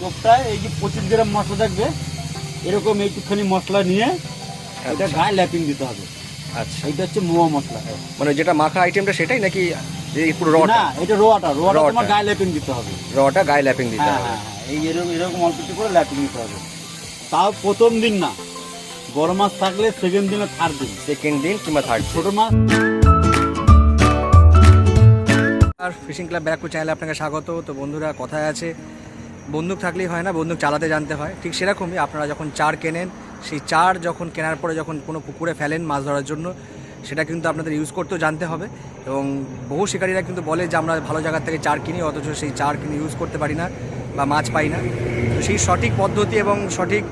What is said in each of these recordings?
টোপটায় এই যে পঁচিশ গ্রাম মশলা থাকবে এরকম একটুখানি মশলা নিয়ে এটা আচ্ছা। গায়ে ল্যাপিং দিতে হবে। আচ্ছা। এইটা হচ্ছে মোয়া মশলা। মানে যেটা মাখা আইটেমটা সেটাই নাকি এই পুরো রটা না এটা রোয়াটা রোয়াটা রোয়াটা। তোমার গায়ে ল্যাপিং দিতে হবে। রটা গায়ে ল্যাপিং দিতে হ্যাঁ হবে। হ্যাঁ হ্যাঁ। এই এরকম এরকম অল্প একটু করে ল্যাপিং দিতে হবে। তাও প্রথম দিন না। বড় মাছ থাকলে সেকেন্ড দিন থার্ড দিন। সেকেন্ড দিন কিংবা থার্ড ছোট মাছ আর ফিশিং ক্লাব ব্যারাকপুর চ্যানেলে আপনাকে স্বাগত। তো বন্ধুরা কথায় আছে বন্দুক থাকলেই হয় না, বন্দুক চালাতে জানতে হয়। ঠিক সেরকমই আপনারা যখন চার কেনেন, সেই চার যখন কেনার পরে যখন কোনো পুকুরে ফেলেন মাছ ধরার জন্য, সেটা কিন্তু আপনাদের ইউজ করতেও জানতে হবে। এবং বহু শিকারীরা কিন্তু বলে যে, আমরা ভালো জায়গার থেকে চার কিনি, অথচ সেই চার কিনে ইউজ করতে পারি না বা মাছ পাই না। তো সেই সঠিক পদ্ধতি এবং সঠিক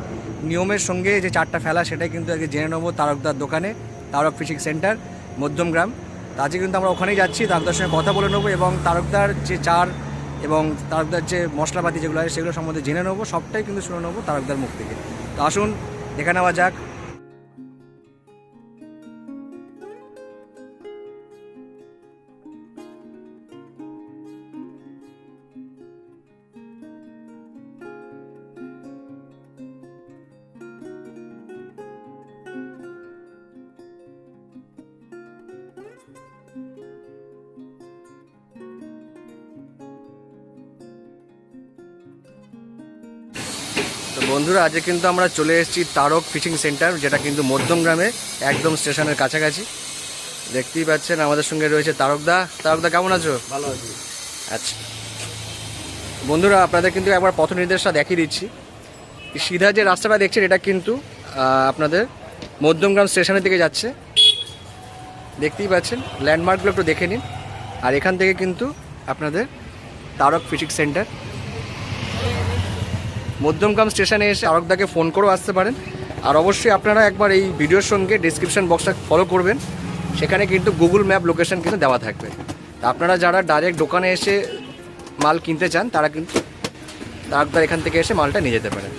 নিয়মের সঙ্গে যে চারটা ফেলা, সেটাই কিন্তু আজকে জেনে নেব তারকদার দোকানে, তারক ফিশিং সেন্টার, মধ্যমগ্রাম। তো আজকে কিন্তু আমরা ওখানেই যাচ্ছি, তারকদার সঙ্গে কথা বলে নেব এবং তারকদার যে চার এবং তারকদার যে মশলাপাতি যেগুলো আছে সেগুলো সম্বন্ধে জেনে নেব, সবটাই কিন্তু শুনে নেব তারকদার মুখ থেকে। তো আসুন, দেখে নেওয়া যাক। তো বন্ধুরা আজকে কিন্তু আমরা চলে এসেছি তারক ফিশিং সেন্টার যেটা কিন্তু মধ্যমগ্রামে একদম স্টেশনের কাছাকাছি। দেখতেই পাচ্ছেন আমাদের সঙ্গে রয়েছে তারকদা তারকদা কেমন আছো? ভালো আছে। আচ্ছা। বন্ধুরা আপনাদের কিন্তু একবার পথ নির্দেশটা দেখিয়ে দিচ্ছি। সিধা যে রাস্তাটা দেখছেন এটা কিন্তু আপনাদের মধ্যমগ্রাম স্টেশনের দিকে যাচ্ছে। দেখতেই পাচ্ছেন ল্যান্ডমার্কগুলো একটু দেখে নিন। আর এখান থেকে কিন্তু আপনাদের তারক ফিশিং সেন্টার মধ্যমগ্রাম স্টেশনে এসে আরকদাকে ফোন করেও আসতে পারেন। আর অবশ্যই আপনারা একবার এই ভিডিওর সঙ্গে ডিসক্রিপশন বক্সটা ফলো করবেন। সেখানে কিন্তু গুগল ম্যাপ লোকেশন কিন্তু দেওয়া থাকবে। তা আপনারা যারা ডাইরেক্ট দোকানে এসে মাল কিনতে চান, তারা কিন্তু তারা এখান থেকে এসে মালটা নিয়ে যেতে পারেন।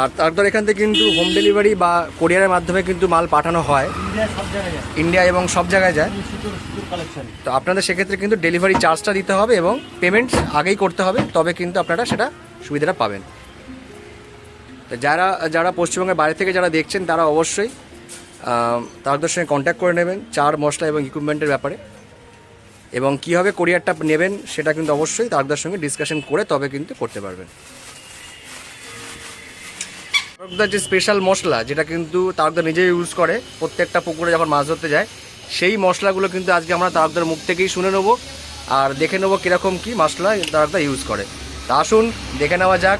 আর তারপর এখান থেকে কিন্তু হোম ডেলিভারি বা কোরিয়ারের মাধ্যমে কিন্তু মাল পাঠানো হয়। ইন্ডিয়া এবং সব জায়গায় যায়। তো আপনাদের সেক্ষেত্রে কিন্তু ডেলিভারি চার্জটা দিতে হবে এবং পেমেন্ট আগেই করতে হবে তবে কিন্তু আপনারা সেটা সুবিধাটা পাবেন। তো যারা যারা পশ্চিমবঙ্গের বাইরে থেকে যারা দেখছেন তারা অবশ্যই তাদের সঙ্গে কন্ট্যাক্ট করে নেবেন চার মশলা এবং ইকুইপমেন্টের ব্যাপারে। এবং কীভাবে কোরিয়ারটা নেবেন সেটা কিন্তু অবশ্যই তাদের সঙ্গে ডিসকাশন করে তবে কিন্তু করতে পারবেন। তারকদার যে স্পেশাল মশলা যেটা কিন্তু তারকদা নিজেই ইউজ করে প্রত্যেকটা পুকুরে যখন মাছ ধরতে যায় সেই মশলাগুলো কিন্তু আজকে আমরা তারকদার মুখ থেকেই শুনে নেব আর দেখে নেব কীরকম কী মশলা তারকদা ইউজ করে। তা আসুন দেখে নেওয়া যাক।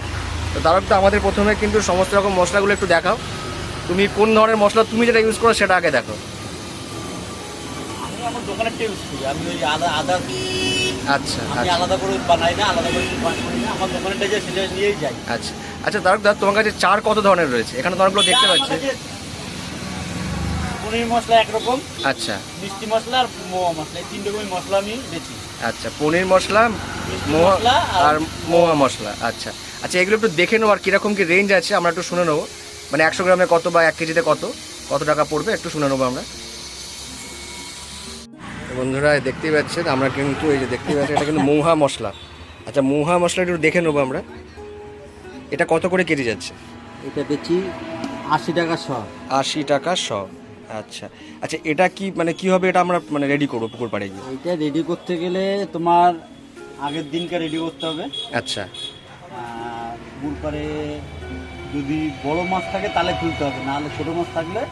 তো তারকদা আমাদের প্রথমে কিন্তু সমস্ত রকম মশলাগুলো একটু দেখাও। তুমি কোন ধরনের মশলা তুমি যেটা ইউজ করো সেটা আগে দেখো। আমার দোকানের ইউজ করি আমি ওই আদা আদা আচ্ছা আমি আচ্ছা। আলাদা করে বানাই না আলাদা করে বানাই না আমার দোকানেরটা যে সেটা নিয়েই যাই। আচ্ছা। আচ্ছা তারকদা তোমার কাছে চার কত ধরনের রয়েছে? এখানে তো অনেকগুলো দেখতে পাচ্ছি। পনির মশলা একরকম আচ্ছা। মিষ্টি মশলা আর মোয়া মশলা। এই তিন রকমের মশলা আমি বেচি। আচ্ছা পনির মশলা মোয়া আর আর মোয়া। মশলা আচ্ছা। আচ্ছা এগুলো একটু দেখে নেব আর কীরকম কি রেঞ্জ আছে আমরা একটু শুনে নেব। মানে একশো গ্রামে কত বা এক কেজিতে কত? কত টাকা পড়বে? একটু শুনে নেব আমরা। বন্ধুরা দেখতেই পাচ্ছেন আমরা কিন্তু এই যে দেখতেই পাচ্ছি এটা কিন্তু মৌহা মশলা। আচ্ছা মৌহা মশলা একটু দেখে নেব আমরা। এটা কত করে কেজি যাচ্ছে? এটা বেচি আশি টাকা শ। আশি টাকা শ। আচ্ছা। আচ্ছা এটা কি মানে কি হবে এটা আমরা মানে রেডি করব পুকুর পাড়ে গিয়ে? এইটা রেডি করতে গেলে তোমার আগের দিনকে রেডি করতে হবে। আচ্ছা। পুকুর পাড়ে যদি বড় মাছ থাকে তাহলে খুলতে হবে নাহলে ছোট মাছ থাকলে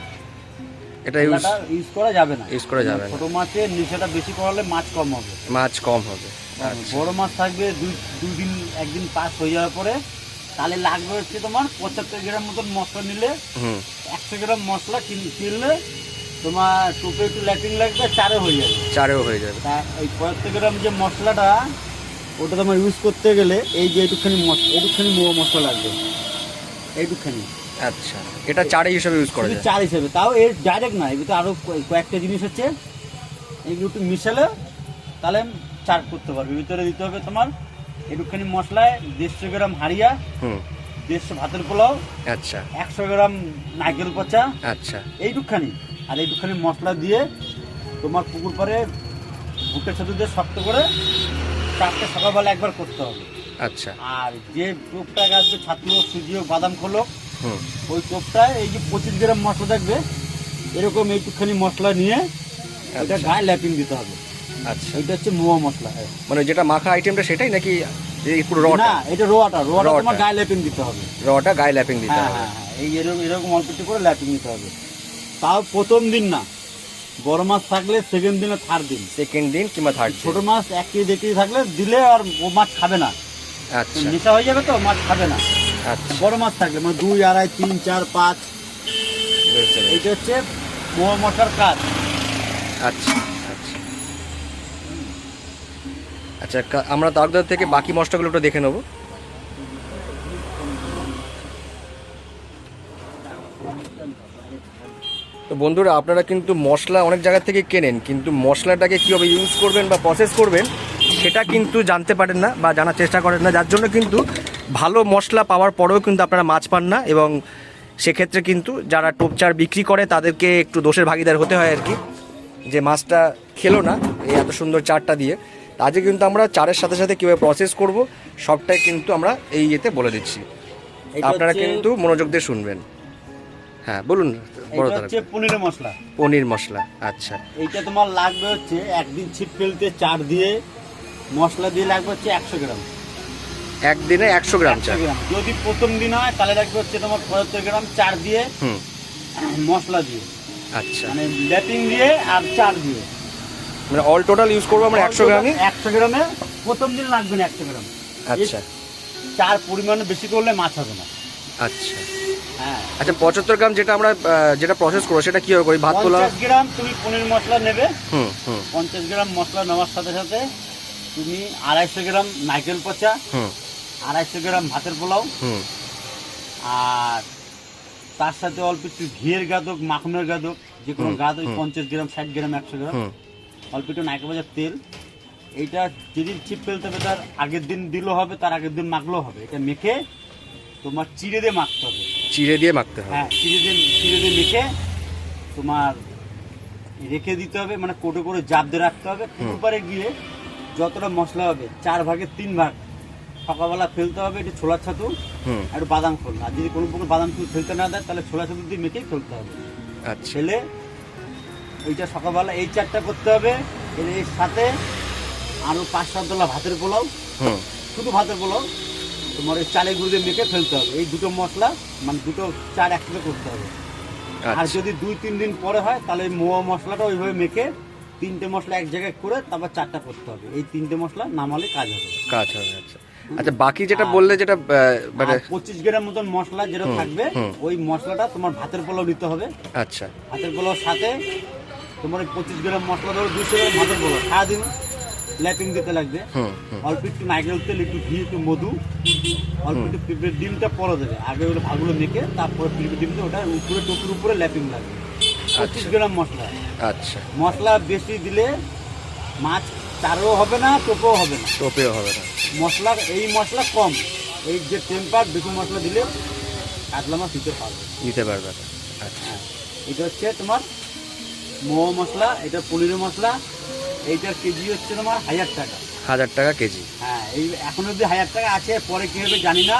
এটা ইউজ ইউজ করা যাবে না। ইউজ করা যাবে না। ছোট মাছের নিশাটা বেশি করালে মাছ কম হবে। মাছ কম হবে। আচ্ছা। বড় মাছ থাকবে দুই দুই দিন একদিন পাস হয়ে যাওয়ার পরে তাহলে লাগবে হচ্ছে তোমার পঁচাত্তর গ্রাম মতন মশলা নিলে একশো গ্রাম মশলা কিন- কিনলে তোমার টোপে একটু ল্যাটিং লাগবে চারে হয়ে যাবে। চারেও হয়ে যাবে। তা এই পঁচাত্তর গ্রাম যে মশলাটা ওটা তোমার ইউজ করতে গেলে এই যে এইটুখানি মশলা এইটুখানি মো- মশলা লাগবে। এইটুখানি আচ্ছা এটা চারে হিসাবে ইউজ করা যায়। চার হিসেবে তাও এর ডাইরেক্ট না এগুলো আরও কয়েকটা জিনিস হচ্ছে। এগুলো একটু মিশালে তাহলে চার করতে পারবে ভিতরে দিতে হবে তোমার একটুখানি মশলায় দেড়শো গ্রাম হারিয়া হুম। দেড়শো ভাতের পোলাও আচ্ছা। একশো গ্রাম নারকেল পচা আচ্ছা। এইটুখানি আর এইটুখানি মশলা দিয়ে তোমার পুকুর পাড়ে ভুট্টা ছাতু দিয়ে শক্ত করে চারটে সকালবেলা একবার করতে হবে। আচ্ছা। আর যে টোপটা আসবে ছাত্র হোক, সুজি হোক বাদাম খোলো হুম। ওই টোপটায় এই যে পঁচিশ গ্রাম মশলা থাকবে এরকম এইটুখানি মশলা নিয়ে এটা আচ্ছা। গায়ে ল্যাপিং দিতে হবে। আচ্ছা। এইটা হচ্ছে মোয়া মশলা মানে যেটা মাখা আইটেমটা সেটাই নাকি এই পুরো রটা না এটা রোয়াটা রোয়াটা। তোমার গায়ে ল্যাপিং দিতে হবে। রটা গায়ে ল্যাপিং দিতে হ্যাঁ হবে। হ্যাঁ হ্যাঁ। এই এরকম এরকম অল্প একটু করে ল্যাপিং দিতে হবে। তাও প্রথম দিন না। বড় মাছ থাকলে সেকেন্ড দিনে থার্ড দিন। সেকেন্ড দিন কিংবা থার্ড ছোট মাছ এক কেজি দেড় কেজি থাকলে দিলে আর ও মাছ খাবে না। আচ্ছা। নেশা হয়ে যাবে তো মাছ খাবে না। আচ্ছা। বড় মাছ থাকলে মানে দুই আড়াই তিন চার পাঁচ। এইটা হচ্ছে মোয়া মশলার কাজ। আচ্ছা। আচ্ছা আমরা তারকদার থেকে বাকি মশলাগুলো একটু দেখে নেব। তো বন্ধুরা, আপনারা কিন্তু মশলা অনেক জায়গা থেকে কেনেন, কিন্তু মশলাটাকে কীভাবে ইউজ করবেন বা প্রসেস করবেন, সেটা কিন্তু জানতে পারেন না বা জানার চেষ্টা করেন না। যার জন্য কিন্তু ভালো মশলা পাওয়ার পরেও কিন্তু আপনারা মাছ পান না এবং সেক্ষেত্রে কিন্তু যারা টোপচার বিক্রি করে, তাদেরকে একটু দোষের ভাগিদার হতে হয় আর কি। যে মাছটা খেলো না, এই এত সুন্দর চারটা দিয়ে। আজকে কিন্তু আমরা চারের সাথে সাথে কীভাবে প্রসেস করব সবটাই কিন্তু আমরা এই ইয়েতে বলে দিচ্ছি। আপনারা কিন্তু মনোযোগ দিয়ে শুনবেন। হ্যাঁ বলুন বড় হচ্ছে পনিরের মশলা। পনির মশলা আচ্ছা। এইটা তোমার লাগবে হচ্ছে একদিন ছিপ ফেলতে চার দিয়ে মশলা দিয়ে লাগবে হচ্ছে একশো গ্রাম। একদিনে একশো গ্রাম চা একশো গ্রাম। যদি প্রথম দিন হয় তাহলে লাগবে হচ্ছে তোমার পঁচাত্তর গ্রাম চার দিয়ে মশলা দিয়ে। আচ্ছা। মানে ল্যাপিং দিয়ে আর চার দিয়ে। মানে অল টোটাল ইউজ করব আমরা একশো গ্রামই? একশো গ্রামে প্রথম দিন লাগবে না একশো গ্রাম। আচ্ছা। চার পরিমাণে বেশি করলে মাছ হবে না। আচ্ছা। হ্যাঁ। আচ্ছা পঁচাত্তর গ্রাম যেটা আমরা যেটা প্রসেস করব সেটা কীভাবে করি ভাত তোলা? পঞ্চাশ গ্রাম তুমি পনির মশলা নেবে। হুম হুম। পঞ্চাশ গ্রাম মশলা নেওয়ার সাথে সাথে তুমি আড়াইশো গ্রাম নারকেল পচা হুম। আড়াইশো গ্রাম ভাতের পোলাও। হুম। আর তার সাথে অল্প একটু ঘিয়ের গাদক মাখনের গাদক যে কোনো হুম, গাদ ওই পঞ্চাশ গ্রাম ষাট গ্রাম একশো গ্রাম। অল্প একটু নাইকা বাজার তেল। এইটা যেদিন ছিপ ফেলতে হবে তার আগের দিন দিলেও হবে তার আগের দিন মাখলেও হবে। এটা মেখে তোমার চিড়ে দিয়ে মাখতে হবে। চিড়ে দিয়ে মাখতে হবে? হ্যাঁ চিড়ে দিয়ে চিড়ে দিয়ে মেখে তোমার রেখে দিতে হবে মানে কোটো করে জাপ দিয়ে রাখতে হবে। পাড়ে গিয়ে যতটা মশলা হবে চার ভাগের তিন ভাগ সকালবেলা ফেলতে হবে একটু ছোলা ছাতু আর একটু বাদাম খোল। আর যদি কোনো পুকুর বাদাম ফেলতে না দেয় তাহলে ছোলা ছাতু দিয়ে মেখেই ফেলতে হবে। আচ্ছা। ছেলে এইটা সকালবেলা এই চারটা করতে হবে। এর সাথে আরও পাঁচ সাত দলা ভাতের পোলাও। শুধু ভাতের পোলাও। তোমার ওই চালে গুঁড়ো দিয়ে মেখে ফেলতে হবে। এই দুটো মশলা মানে দুটো চার একসাথে করতে হবে। আর আচ্ছা। যদি দুই তিন দিন পরে হয় তাহলে মোয়া মশলাটা ওইভাবে মেখে তিনটে মশলা এক জায়গায় করে তারপর চারটা করতে হবে। এই তিনটে মশলা নামালে কাজ হবে। কাজ হবে আচ্ছা। আচ্ছা বাকি যেটা বললে যেটা মানে পঁচিশ গ্রাম মতন মশলা যেটা থাকবে ওই মশলাটা তোমার ভাতের পোলাও নিতে হবে। আচ্ছা। ভাতের পোলাওর সাথে তোমার পঁচিশ গ্রাম মশলা ধরো দুশো গ্রাম ভাতের পোলাও। সারাদিন ল্যাপিং দিতে লাগবে। অল্প একটু নারকেল তেল একটু ঘি একটু মধু অল্প একটু পিঁপড়ের ডিমটা পরে দেবে। আগে ওটা ভাগগুলো মেখে তারপরে পিঁপড়ের ডিমটা ওটা উপরে টুকুর উপরে ল্যাপিং লাগবে। পঁচিশ গ্রাম মশলা। আচ্ছা। মশলা বেশি দিলে মাছ চারও হবে না টোপেও হবে না। টোপেও হবে না। মশলা এই মশলা কম। এই যে টেম্পার বেশি মশলা দিলে কাতলা মাছ দিতে পারবে। নিতে পারবে আচ্ছা। হ্যাঁ। এটা হচ্ছে তোমার মোয়া মশলা এটা পনিরের মশলা এইটার কেজি হচ্ছে তোমার হাজার টাকা। হাজার টাকা কেজি। হ্যাঁ এই এখন অব্দি হাজার টাকা আছে পরে কী হবে জানি না।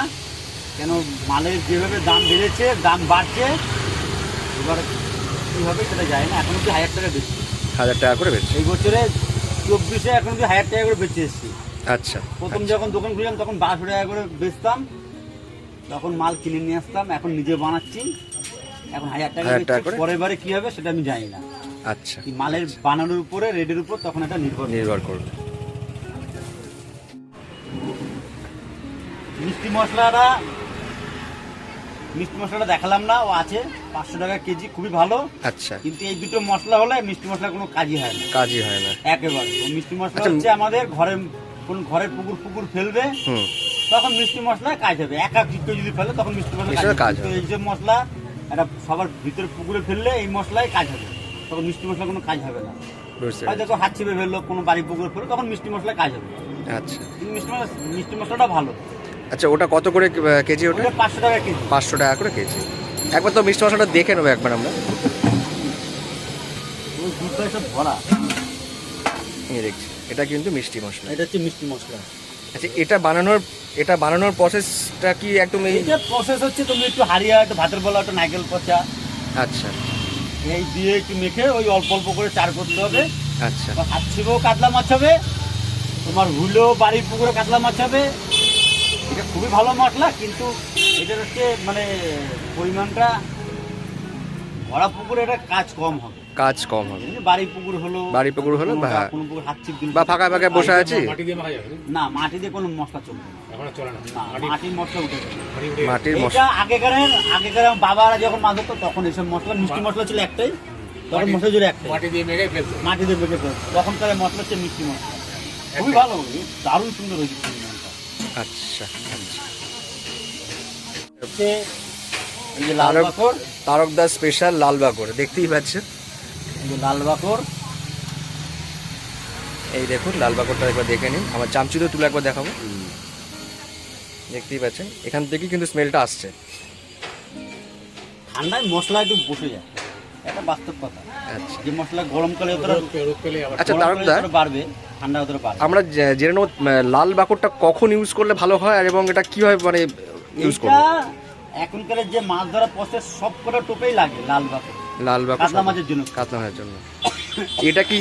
কেন মালের যেভাবে দাম বেড়েছে দাম বাড়ছে এবার কী হবে সেটা জানি না এখন অব্দি হাজার টাকা বেশি। হাজার টাকা করে বেচছে এই বছরে চব্বিশে এখন অব্দি হাজার টাকা করে বেঁচে এসেছি। আচ্ছা প্রথম যখন দোকান খুললাম তখন বারোশো টাকা করে বেচতাম। তখন মাল কিনে নিয়ে আসতাম এখন নিজে বানাচ্ছি। এখন হাজার টাকা? পরের বারে কি হবে সেটা আমি জানি না। আচ্ছা। মালের বানানোর উপরে রেটের উপর তখন এটা নির্ভর নির্ভর করবে। মিষ্টি মশলাটা মিষ্টি মশলাটা দেখালাম না ও আছে পাঁচশো টাকা কেজি খুবই ভালো। আচ্ছা। কিন্তু এই দুটো মশলা হলে মিষ্টি মশলা কোনো কাজই হয় না। কাজই হয় না। একেবারে। মিষ্টি মশলা আচ্ছা, হচ্ছে আমাদের ঘরের কোন ঘরের পুকুর পুকুর ফেলবে তখন মিষ্টি মশলা কাজ হবে। একা কেউ যদি ফেলে তখন মিষ্টি মশলা কাজ হবে। এই যে মশলা এটা সবার ভিতরে পুকুরে ফেললে এই মশলাই কাজ হবে। তখন মিষ্টি মশলা কোনো কাজ হবে না। হয়তো। কেউ হাত ছিপে ফেলল কোনো বাড়ি পুকুরে ফেলল তখন মিষ্টি মশলা কাজ হবে। আচ্ছা। কিন্তু মিষ্টি মশলা মিষ্টি মশলাটা ভালো। আচ্ছা ওটা কত করে কেজি ওটা? পাঁচশো টাকা কেজি। পাঁচশো টাকা করে কেজি। একবার তো মিষ্টি মশলাটা দেখে নেব একবার আমরা। দুধটা ভরা। দেখছি এটা কিন্তু মিষ্টি মশলা। এটা হচ্ছে মিষ্টি মশলা। আচ্ছা এটা বানানোর এটা বানানোর প্রসেসটা কি একদম এই প্রসেস হচ্ছে তুমি একটু হারিয়া একটু ভাতের বলা একটু নারকেল পচা। আচ্ছা। এই দিয়ে একটু মেখে ওই অল্প অল্প করে চার করতে হবে। আচ্ছা। হাত ছিপেও কাতলা মাছ হবে। তোমার হুলেও বাড়ির পুকুরে কাতলা মাছ হবে। এটা খুবই ভালো মশলা কিন্তু এটার হচ্ছে মানে পরিমাণটা ভরা পুকুরে এটা কাজ কম হবে। কাজ কম হবে। বাড়ির পুকুর হলো বাড়ির পুকুর হলো কোনো- বা- পুকুর হাত বা ফাঁকা ফাঁকা বসে আছি? মাখা না মাটি দিয়ে কোনো মশলা চলবে না। চলে না। না, মাটির মশলা উঠে। মাটির মশলা। আগেকার আগেকার বাবারা যখন মাছ ধরতো তখন এইসব মশলা মিষ্টি মশলা ছিল একটাই তখন মশলা ছিল একটাই। মাটি দিয়ে ফেলতো। মাটি দিয়ে বেঁকে ফেলতো। তখনকার মশলা হচ্ছে মিষ্টি মশলা। খুবই ভালো দারুণ সুন্দর হয়েছে আচ্ছা আচ্ছা এই যে লাল তারক- তারকদার স্পেশাল লাল বাকর দেখতেই পাচ্ছেন। লাল বাকর। এই দেখুন লাল বাকরটা একবার দেখে নিন। আমার চামচুতো তুলে একবার দেখাবো। দেখতেই পাচ্ছেন এখান থেকে কিন্তু স্মেলটা আসছে। ঠান্ডায় মশলা একটু বসে যায়। এটা বাস্তব কথা। আচ্ছা। যে মশলা গরমকালে আচ্ছা গরমকালে বাড়বে ঠান্ডা অতটা বাড়বে। আমরা জেনে নেব লাল বাকরটা কখন ইউজ করলে ভালো হয় আর এবং এটা কীভাবে মানে ইউজ করব? এখনকার যে মাছ ধরা প্রসেস সব কটা টোপেই লাগে লাল বাকর। লাল বাকর কাতলা মাছের জন্য। কাতলা মাছের জন্য। এটা কি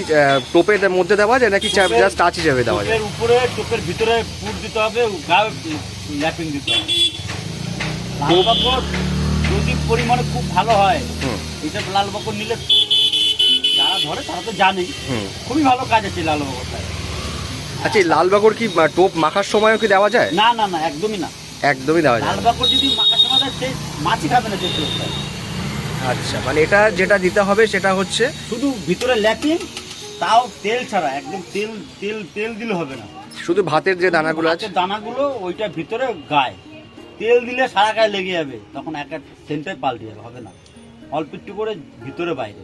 টোপের মধ্যে দেওয়া যায় নাকি জাস্ট টাচ হিসেবে দেওয়া যায়? উপরে টোপের ভিতরে পুর দিতে হবে গায়ে ল্যাপিং দিতে হবে। লাল বাকর যদি পরিমাণে খুব ভালো হয় এটা লাল বাকর নিলে যারা ধরে তারা তো জানেই। খুবই ভালো কাজ আছে লাল বাকরটা আচ্ছা এই লাল বাকর কি টোপ মাখার সময়ও কি দেওয়া যায়? না না না একদমই না। একদমই দেওয়া যায় লাল। বাকর যদি মাখার সময় দেয় সে মাছই খাবে না টোপটা আচ্ছা মানে এটা যেটা দিতে হবে সেটা হচ্ছে শুধু ভিতরে ল্যাপিং তাও তেল ছাড়া একদম তেল তেল তেল দিলে হবে না। শুধু ভাতের যে দানাগুলো আছে? দানাগুলো ওইটা ভিতরে গায়ে। তেল দিলে সারা গায়ে লেগে যাবে তখন এক এক সেন্টার পাল্টে যাবে হবে না। অল্প একটু করে ভিতরে বাইরে।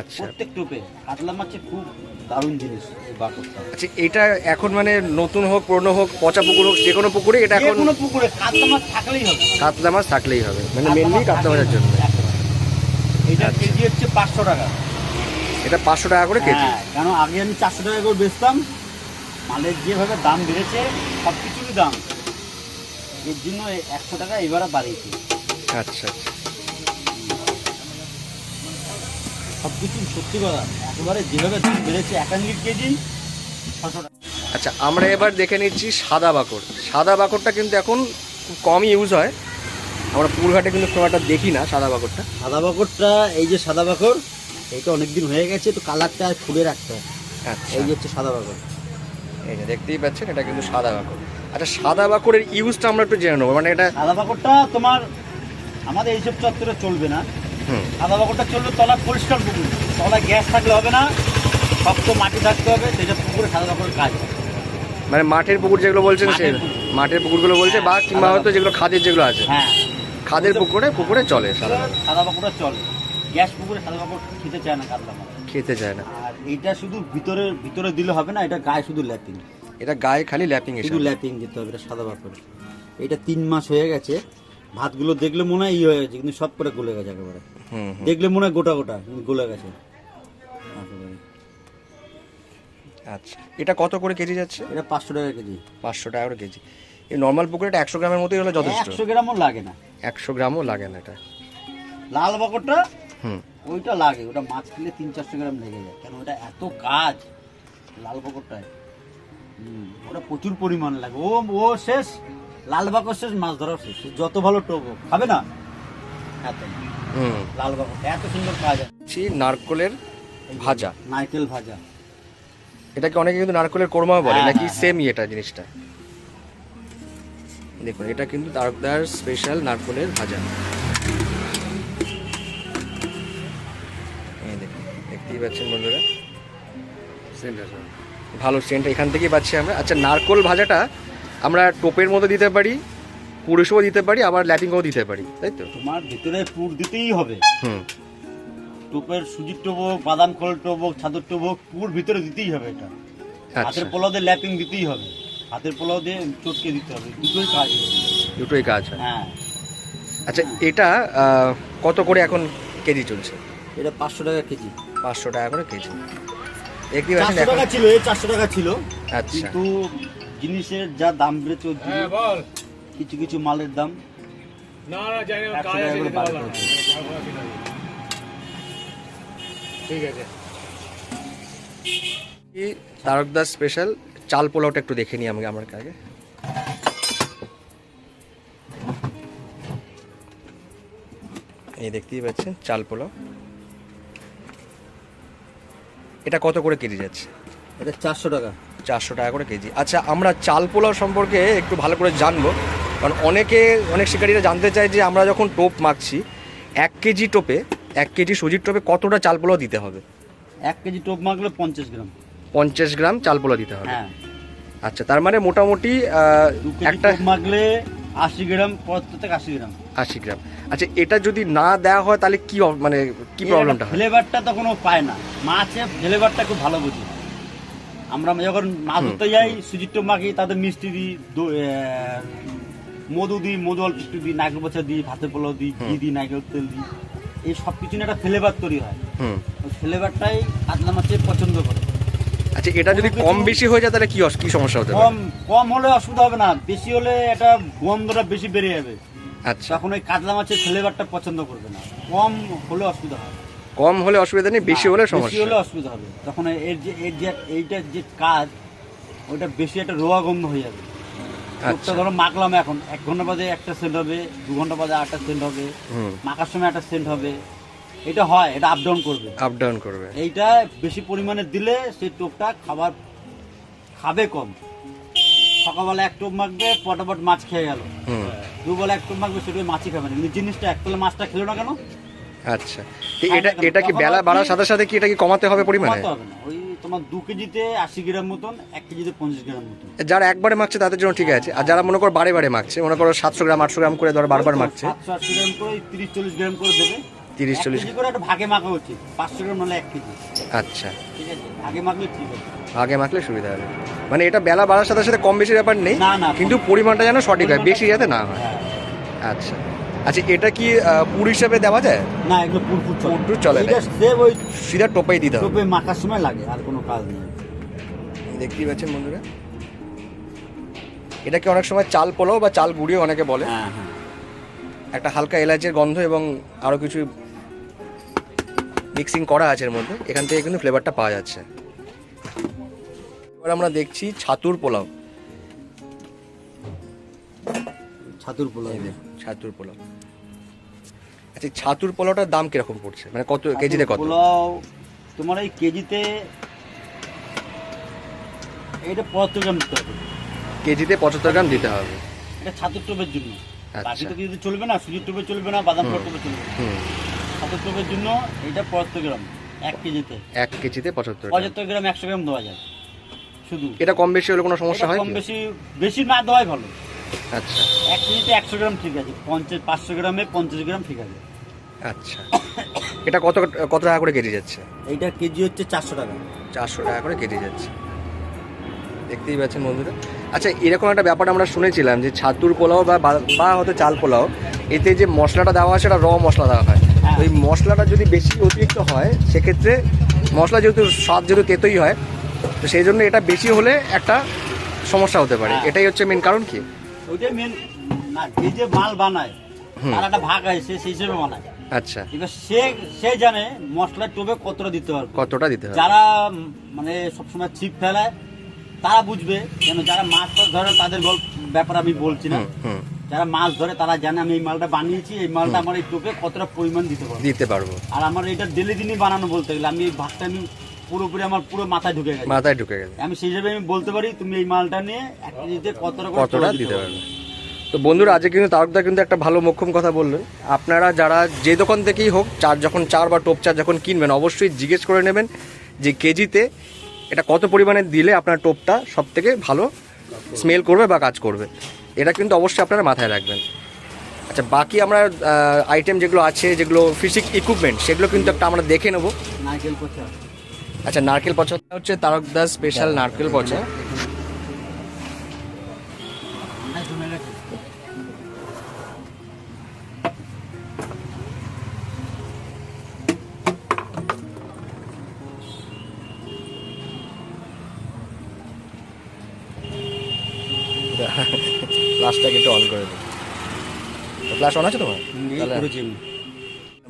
আচ্ছা। প্রত্যেক টোপে। কাতলা মাছে খুব দারুণ জিনিস বাকরটা। আচ্ছা এটা এখন মানে নতুন হোক পুরনো হোক পচা পুকুর হোক যে কোনো পুকুরে এটা এখন কোনো পুকুরে কাতলা মাছ থাকলেই হবে। কাতলা মাছ থাকলেই হবে। মানে মেনলি কাতলা মাছের জন্য। এটা। কেজি হচ্ছে পাঁচশো টাকা। এটা পাঁচশো টাকা করে কেজি? হ্যাঁ কারণ আগে আমি চারশো টাকা করে বেচতাম। মালের যেভাবে দাম বেড়েছে সব কিছুরই দাম। এর জন্য একশো টাকা এবারে বাড়িয়েছি। আচ্ছা আচ্ছা। সব কিছু সত্যি কথা একেবারে যেভাবে দাম বেড়েছে একান্নির কেজি ছশো টাকা। আচ্ছা আমরা এবার দেখে নিচ্ছি সাদা বাকর। সাদা বাকরটা কিন্তু এখন খুব কমই ইউজ হয়। আমরা পুরঘাটে কিন্তু খুব একটা দেখি না সাদা বাকরটা। সাদা বাকরটা এই যে সাদা বাকর এইটা অনেকদিন হয়ে গেছে তো কালারটা আর খুলে রাখতে হবে আচ্ছা। এই যে হচ্ছে সাদা বাকর। এই যে দেখতেই পাচ্ছেন এটা কিন্তু সাদা বাকর। আচ্ছা সাদা বাকরের ইউজটা আমরা একটু জেনে নেব মানে এটা সাদা বাকরটা তোমার আমাদের এইসব চত্বরে চলবে না। হুম। সাদা বাকরটা চললে তলা পরিষ্কার পুকুর তলায় গ্যাস থাকলে হবে না শক্ত মাটি থাকতে হবে সেটা পুকুরে সাদা বাকরের কাজ। মানে মাঠের পুকুর যেগুলো বলছেন সে মাঠের পুকুরগুলো বলছে বা হ্যাঁ, কিংবা হয়তো যেগুলো খাদের যেগুলো আছে। হ্যাঁ। খাদের পুকুরে পুকুরে চলে সাদা সাদা বাকরটা চলে। গ্যাস পুকুরে সাদা বাকর খেতে চায় না কাতলা মাছ খেতে চায় না। আর এইটা শুধু ভিতরে ভিতরে দিলে হবে না এটা গায়ে শুধু ল্যাপিং এটা গায়ে খালি ল্যাপিং শুধু ল্যাপিং দিতে হবে এটা সাদা বাকর এটা তিন মাস হয়ে গেছে ভাতগুলো দেখলে মনে হয় ই হয়ে গেছে কিন্তু সব করে গলে গেছে একেবারে। দেখলে মনে হয় গোটা গোটা কিন্তু গলে গেছে। আচ্ছা এটা কত করে কেজি যাচ্ছে? এটা পাঁচশো টাকা কেজি। পাঁচশো টাকা করে কেজি। এই নর্মাল পুকুরে এটা একশো গ্রামের মতোই হলে যথেষ্ট। একশো গ্রামও লাগে না। একশো গ্রামও লাগে না এটা। লাল বাকরটা? হুম। ওইটা লাগে ওটা মাছ কিনলে তিন চারশো গ্রাম লেগে যায়। কেন ওটা এত কাজ লাল বাকরটায়। হুম, ওটা প্রচুর পরিমাণ লাগে। ও ও শেষ। লাল বাকর শেষ মাছ ধরাও শেষ। যত ভালো টোপ খাবে না? এত। হুম। লাল বাকর এত সুন্দর কাজ। আছে নারকলের ভাজা। নারকেল ভাজা। এটাকে অনেকে কিন্তু নারকলের কোরমা বলে হ্যাঁ, নাকি হ্যাঁ, সেমই এটা জিনিসটা? দেখুন এটা কিন্তু তারকদার স্পেশাল নারকলের ভাজা। দেখুন দেখতেই পাচ্ছেন বন্ধুরা। ভালো সেন্ট এখান থেকেই পাচ্ছি আমরা। আচ্ছা নারকল ভাজাটা আমরা টোপের মতো দিতে পারি পুরুষও দিতে পারি আবার ল্যাপিংও দিতে পারি তাই তো? তোমার ভিতরে পুর দিতেই হবে। হুম। টোপের সুজির টোপ বাদাম খোল টোপ ছাদর টোপ পুর ভিতরে দিতেই হবে এটা। আচ্ছা। হাতের পোলাও দিয়ে ল্যাপিং দিতেই হবে। হাতের পোলাও দিয়ে চটকে দিতে হবে দুটোই কাজ দুটোই কাজ হ্যাঁ। আচ্ছা এটা কত করে এখন কেজি চলছে? এটা পাঁচশো টাকা কেজি। পাঁচশো টাকা করে কেজি। পাচ্ছেন টাকা ছিল এই চারশো টাকা ছিল। আচ্ছা। কিন্তু জিনিসের যা দাম বেড়েছে ওর হ্যাঁ কিছু কিছু মালের দাম বাড়ি। ঠিক আছে। এই তারকদাস স্পেশাল চাল পোলাওটা একটু দেখে নিই আমি আমার আগে এই দেখতেই পাচ্ছেন চাল পোলাও। এটা কত করে কেজি যাচ্ছে? এটা চারশো টাকা। চারশো টাকা করে কেজি। আচ্ছা আমরা চাল পোলাও সম্পর্কে একটু ভালো করে জানব। কারণ অনেকে অনেক শিকারীরা জানতে চায় যে আমরা যখন টোপ মাখছি এক কেজি টোপে এক কেজি সুজির টোপে কতটা চাল পোলাও দিতে হবে? এক কেজি টোপ মাখলে পঞ্চাশ গ্রাম। পঞ্চাশ গ্রাম চাল পোলা দিতে হবে। হ্যাঁ। আচ্ছা তার মানে মোটামুটি একটা মাগলে আশি গ্রাম পঁচাত্তর থেকে আশি গ্রাম। আশি গ্রাম। আচ্ছা এটা যদি না দেওয়া হয় তাহলে কি মানে কি প্রবলেমটা ফ্লেভারটা তখন ও পায় না। মাছে ফ্লেভারটা খুব ভালো বুঝি। আমরা যখন মাছ ধরতে যাই টোপ মাখি তাদের মিষ্টি দিই দো- মধু দিই মধু অল্প একটু দিই নারকেল পচা দিই ভাতের পোলাও দিই ঘি দিই নারকেল তেল দিই। এই সব কিছু একটা ফ্লেভার তৈরি হয়। ফ্লেভারটাই কাতলা মাছে পছন্দ করে। আচ্ছা এটা যদি কম বেশি হয়ে যায় তাহলে কি কি সমস্যা হতে কম কম হলে অসুবিধা হবে না বেশি হলে এটা গন্ধটা বেশি বেড়ে যাবে। আচ্ছা। তখন ওই কাতলা মাছের ফ্লেভারটা পছন্দ করবে না। কম হলে অসুবিধা হবে। কম হলে অসুবিধা নেই বেশি হলে বেশি সমস্যা। হলে অসুবিধা হবে। তখন এর যে এর যে এইটার যে কাজ ওটা বেশি একটা রোয়া গন্ধ হয়ে যাবে। আচ্ছা। ধরো মাখলাম এখন এক ঘণ্টা বাদে একটা সেন্ট হবে দু ঘণ্টা বাদে আটটা সেন্ট হবে মাখার সময় একটা সেন্ট হবে এটা হয় এটা আপ ডাউন করবে। আপ ডাউন করবে। এইটা বেশি পরিমাণে দিলে সেই টোপটা খাবার খাবে কম। সকালবেলা এক টোপ মাখবে পটাপট মাছ খেয়ে গেল। দুবেলা এক টোপ মাখবে সেটা মাছই খাবে না। জিনিসটা এক তলে মাছটা খেলো না কেন? আচ্ছা। এটা এটা কি বেলা বাড়ার সাথে সাথে কি এটা কি কমাতে হবে পরিমাণে? কমাতে হবে না। ওই তোমার দু কেজিতে আশি গ্রাম মতন এক কেজিতে পঞ্চাশ গ্রাম মতন। যারা একবারে মাখছে তাদের জন্য ঠিক আছে। আর যারা মনে করো বারে বারে মাখছে মনে করো সাতশো গ্রাম আটশো গ্রাম করে ধরো বারবার মাখছে। সাতশো আশি গ্রাম করে তিরিশ চল্লিশ গ্রাম করে দেবে। 30 এক 40 করে একটা ভাগে মাখা উচিত পাঁচশো গ্রাম নাহলে এক কেজি। আচ্ছা। ঠিক আছে ভাগে মাখলে ঠিক আছে। আগে মাখলে সুবিধা হবে। মানে এটা বেলা বাড়ার সাথে সাথে কম বেশি ব্যাপার নেই কিন্তু পরিমাণটা যেন সঠিক হয় বেশি যাতে না হয়। হ্যাঁ। আচ্ছা। আচ্ছা এটা কি পুর হিসাবে দেওয়া যায়? না এগুলো পুরপুর চলে। পুরপুর চলে না। সেভ ওই সিধা টোপাই দিতে হবে। টোপে মাখার সময় লাগে আর কোনো কাজ নেই। দেখতেই পাচ্ছেন বন্ধুরা। এটাকে অনেক সময় চাল পোলাও বা চাল গুঁড়িও অনেকে বলে। হ্যাঁ হ্যাঁ। একটা হালকা এলাচের গন্ধ এবং আরও কিছু মিক্সিং করা আছে এর মধ্যে এখান থেকে কিন্তু ফ্লেভারটা পাওয়া যাচ্ছে। এবার আমরা দেখছি ছাতুর পোলাও। ছাতুর পোলাও। ছাতুর পোলাও। আচ্ছা ছাতুর পোলাওটার দাম কীরকম পড়ছে? মানে কত কেজিতে কত? পোলাও তোমার এই কেজিতে এটা পঁচাত্তর গ্রাম দিতে হবে। কেজিতে পঁচাত্তর গ্রাম দিতে হবে। এটা ছাতুর টোপের জন্য। আচ্ছা। বাকি তো কিছু চলবে না সুজির টোপে চলবে না বাদাম টোপে চলবে না। টোপের জন্য এটা পঁচাত্তর গ্রাম এক কেজিতে। এক কেজিতে পঁচাত্তর পঁচাত্তর গ্রাম একশো গ্রাম দেওয়া যায় শুধু। এটা কম বেশি হলে কোনো সমস্যা হয় কম বেশি বেশি না দেওয়াই ভালো। আচ্ছা। এক কেজিতে একশো গ্রাম ঠিক আছে পঞ্চাশ পাঁচশো গ্রামে পঞ্চাশ গ্রাম ঠিক আছে। আচ্ছা। এটা কত কত টাকা করে কেজি যাচ্ছে? এইটা কেজি হচ্ছে চারশো টাকা। চারশো টাকা করে কেজি যাচ্ছে। দেখতেই পাচ্ছেন বন্ধুরা। আচ্ছা এরকম একটা ব্যাপার আমরা শুনেছিলাম যে ছাতুর পোলাও বা বা- হয়তো চাল পোলাও এতে যে মশলাটা দেওয়া হয় সেটা র মশলা দেওয়া হ্যাঁ। ওই মশলাটা যদি বেশি অতিরিক্ত হয় সেক্ষেত্রে মশলা যেহেতু স্বাদ যেহেতু তেতোই হয় তো সেই জন্য এটা বেশি হলে একটা সমস্যা হতে পারে। হ্যাঁ। এটাই হচ্ছে মেন কারণ কি? ওইটাই মেন না যে যে মাল বানায়। তার একটা ভাগ সে সেই হিসেবে বানায়। আচ্ছা। এবার সে সে জানে মশলার কতটা দিতে কতটা দিতে হবে। যারা মানে সবসময় ছিপ ফেলায় তারা বুঝবে কেন যারা মাছ ধরে তাদের গল্প ব্যাপার আমি বলছি না। যারা মাছ ধরে তারা জানে আমি এই মালটা বানিয়েছি এই মালটা আমার এই টোপে কতটা পরিমাণ দিতে পারব। দিতে পারব। আর আমার এটা ডেলি দিনই বানানো বলতে গেলে আমি এই ভাতটা আমি পুরোপুরি আমার পুরো মাথায় ঢুকে গেছে। মাথায় ঢুকে গেছে। আমি সেই হিসাবে আমি বলতে পারি তুমি এই মালটা নিয়ে এক কেজিতে কতটা কতটা দিতে পারবে? তো বন্ধুরা আজকে কিন্তু তারকদা কিন্তু একটা ভালো মোক্ষম কথা বললেন। আপনারা যারা যে দোকান থেকেই হোক চার যখন চার বা টোপ চার যখন কিনবেন অবশ্যই জিজ্ঞেস করে নেবেন যে কেজিতে এটা কত পরিমাণে দিলে আপনার টোপটা সব থেকে ভালো স্মেল করবে বা কাজ করবে। এটা কিন্তু অবশ্যই আপনারা মাথায় রাখবেন। আচ্ছা বাকি আমরা আইটেম যেগুলো আছে যেগুলো ফিজিক ইকুইপমেন্ট সেগুলো কিন্তু একটা আমরা দেখে নেব। নারকেল পচা। আচ্ছা নারকেল পচা হচ্ছে তারকদাস স্পেশাল নারকেল পচা। অন আছে তোমার।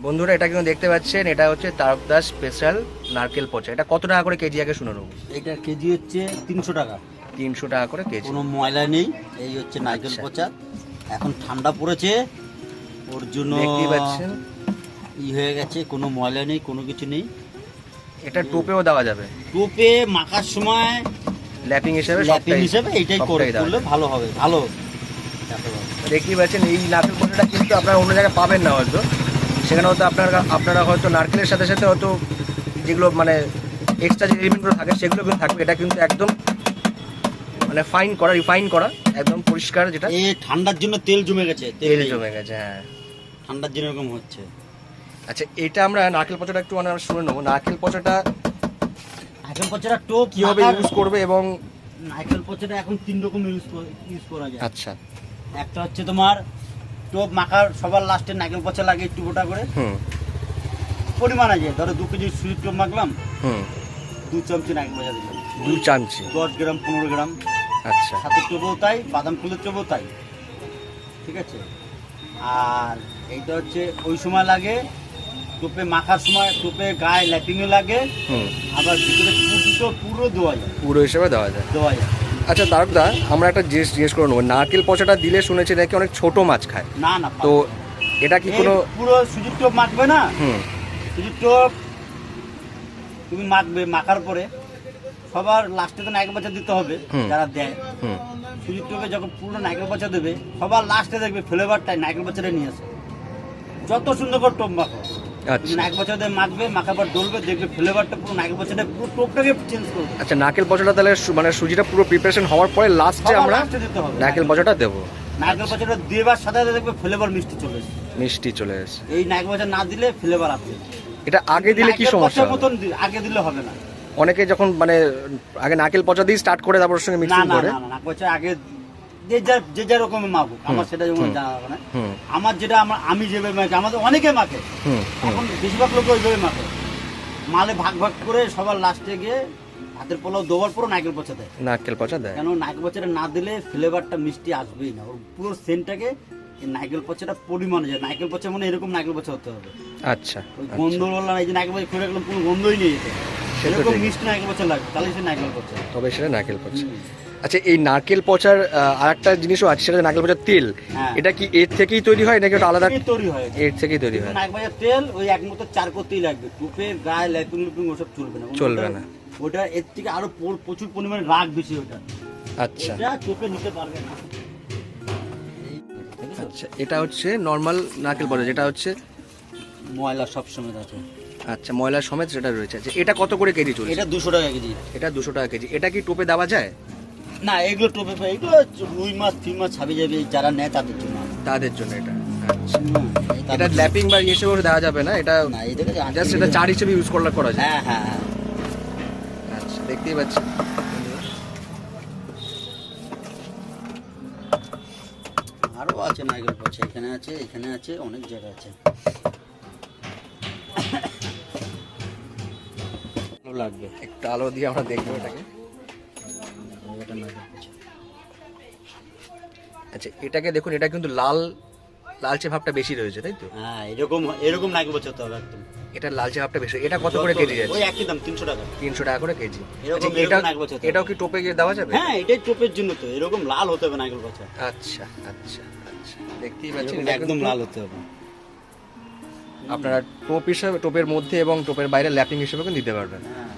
বন্ধুরা এটা কিন্তু দেখতে পাচ্ছেন এটা হচ্ছে তারকদাস স্পেশাল নারকেল পচা। এটা কত টাকা করে কেজি আগে শুনে নেব? এটা কেজি হচ্ছে তিনশো টাকা। তিনশো টাকা করে কেজি। কোনো ময়লা নেই এই হচ্ছে নারকেল আচ্ছা। পচা। এখন ঠান্ডা পড়েছে ওর জন্য পাচ্ছেন। ই হয়ে গেছে কোনো ময়লা নেই কোনো কিছু নেই। এটা টোপেও দেওয়া যাবে। টোপে মাখার সময় ল্যাপিং হিসেবে ল্যাপিং হিসেবে এইটাই করে দেওয়া করলে ভালো হবে ভালো। বাবা। দেখতেই পাচ্ছেন এই নারকেল পচাটা কিন্তু আপনারা অন্য জায়গায় পাবেন না হয়তো। সেখানে হয়তো আপনারা আপনারা হয়তো নারকেলের সাথে সাথে হয়তো যেগুলো মানে এক্সট্রা যে এলিমেন্টগুলো থাকে সেগুলো কিন্তু থাকবে। এটা কিন্তু একদম মানে ফাইন করা রিফাইন করা একদম পরিষ্কার যেটা। এই ঠান্ডার জন্য তেল জমে গেছে তেল জমে গেছে হ্যাঁ। ঠান্ডার জন্য এরকম হচ্ছে। আচ্ছা এটা আমরা নারকেল পচাটা একটু মানে আমরা শুনে নেব। নারকেল পচাটা নারকেল পচাটা টোপ কীভাবে ইউজ করবে এবং নারকেল পচাটা এখন তিন রকম ইউজ ইউজ করা যায়। আচ্ছা। একটা হচ্ছে তোমার টোপ মাখার সবার লাস্টে নারকেল পচা লাগে একটু গোটা করে। পরিমাণ আছে ধরো দু কেজি সুজির টোপ মাখলাম হুম। দু চামচি নারকেল পচা দিলাম। দু চামচি? দশ গ্রাম পনেরো গ্রাম। আচ্ছা। সাতের টোপও তাই বাদাম ফুলের টোপও তাই। ঠিক আছে? আর এইটা হচ্ছে ওই সময় লাগে টোপে মাখার সময় টোপে গায়ে ল্যাপিংও লাগে আবার ভিতরে পুরো পুরো দেওয়া যায়। পুরো হিসেবে দেওয়া যায়। দেওয়া যায়। আচ্ছা তারকদা আমরা একটা জিনিস জিজ্ঞেস করে নেব। নারকেল পচাটা দিলে শুনেছি নাকি অনেক ছোট মাছ খায়? না না তো এটা কি কোনো পুরো সুজির টোপ মাখবে না? হুম। সুজির টোপ তুমি মাখবে মাখার পরে সবার লাস্টে তো নাইকেল বাচ্চা দিতে হবে যারা দেয়। সুজির টোপে যখন পুরো নাইকেল বাচ্চা দেবে সবার লাস্টে দেখবে ফ্লেভারটাই নাইকেল বাচ্চাটা নিয়ে আসে। যত সুন্দর করে টোপ মাখো। আচ্ছা। মাখবে মাখার পর ডলবে দেখবে ফ্লেভারটা পুরো নাইকেল বাচ্চাটা পুরো টোপটাকে চেঞ্জ করবে। আচ্ছা তাহলে মানে সুজিটা পুরো প্রিপারেশন হওয়ার পরে লাস্টে আমরা নারকেল পচাটা দেবো। নারকেল বাচ্চাটা দেবার সাথে সাথে দেখবে ফ্লেভার মিষ্টি চলে এসেছে। মিষ্টি চলে এসে এই না দিলে ফ্লেভার এটা আগে দিলে কি সমস্যা মতন আগে দিলে হবে না। অনেকে যখন মানে আগে নারকেল পচা দিয়ে স্টার্ট করে তারপর সঙ্গে মিক্সিং করে। না না, না পচা আগে যে যা যে যা রকমের মাখুক আমার সেটা যেমন জানা হবে না। আমার যেটা আমার আমি যেভাবে মাখি আমাদের অনেকে মাখে। এখন বেশিরভাগ লোক ওইভাবে মাখে। মালে ভাগ ভাগ করে সবার লাস্টে গিয়ে হাতের পোলাও দেওয়ার পরও নারকেল পচা দেয়। নারকেল পচা দেয়? কেন নারকেল পচাটা না দিলে ফ্লেভারটা মিষ্টি আসবেই না। ওর পুরো সেন্টটাকে এই নারকেল পচাটা পরিমাণে যায়। নারকেল পচা মানে এরকম নারকেল পচা হতে হবে। আচ্ছা ওই আচ্ছা। গন্ধ বললাম এই যে নারকেল পচা করে রাখলাম কোনো গন্ধই নেই এতে। সে তো এরকম মিষ্টি নারকেল পচা লাগবে তাহলে সে নারকেল পচা। তবে সেটা নারকেল পচা। আচ্ছা এই নারকেল পচার আর একটা জিনিসও আছে সেটা নারকেল পচার তেল। হ্যাঁ। এটা কি এর থেকেই তৈরি হয় নাকি ওটা আলাদা তৈরি হয়। এর থেকেই তৈরি হয়? নাক বাজার তেল ওই এক মতো চার করতেই লাগবে। টুপে গায়ে ল্যাপিং লুপিং ওসব চলবে না। চলবে না। ওটা এর থেকে আরও প্রচুর পরিমাণে রাগ বেশি ওটা। আচ্ছা। ওটা চোখে নিতে পারবে না। আচ্ছা এটা হচ্ছে নর্মাল নারকেল পচা যেটা হচ্ছে ময়লা সব সময় আছে। আচ্ছা ময়লা সমেত সেটা রয়েছে। আচ্ছা এটা কত করে কেজি চলছে? এটা দুশো টাকা কেজি। এটা দুশো টাকা কেজি। এটা কি টোপে দেওয়া যায়? না এগুলো টোপে এগুলো রুই মাছ তিন মাছ ছাবি যাবে যারা নেয় তাদের জন্য। তাদের জন্য এটা। আচ্ছা। এটা ল্যাপিং বা হিসেবে দেওয়া যাবে না? এটা না এই দেখে জাস্ট এটা চার হিসেবে ইউজ করলে করা যায়। হ্যাঁ হ্যাঁ হ্যাঁ। আচ্ছা দেখতেই পাচ্ছি। আরও আছে নারকেল পচা এখানে আছে এখানে আছে অনেক জায়গা আছে। ভালো লাগবে। একটু আলো দিয়ে আমরা দেখব এটাকে। আচ্ছা এটাকে দেখুন এটা কিন্তু লাল লালচে ভাবটা বেশি রয়েছে তাই তো? হ্যাঁ এরকম এরকম পচা হতে হবে একদম। এটা লালচে ভাবটা বেশি এটা কত করে কেজি ওই একই দাম তিনশো টাকা। তিনশো টাকা করে কেজি। এরকম- আচ্ছা, এটা তো। এটাও কি টোপে গিয়ে দেওয়া যাবে? হ্যাঁ এটাই টোপের জন্য তো এরকম লাল হতে হবে নারকেল পচা আচ্ছা আচ্ছা আচ্ছা দেখতেই পাচ্ছেন একদম লাল হতে হবে। আপনারা টোপ হিসাবে টোপের মধ্যে এবং টোপের বাইরে ল্যাপিং হিসেবে কিন্তু দিতে পারবেন। হ্যাঁ।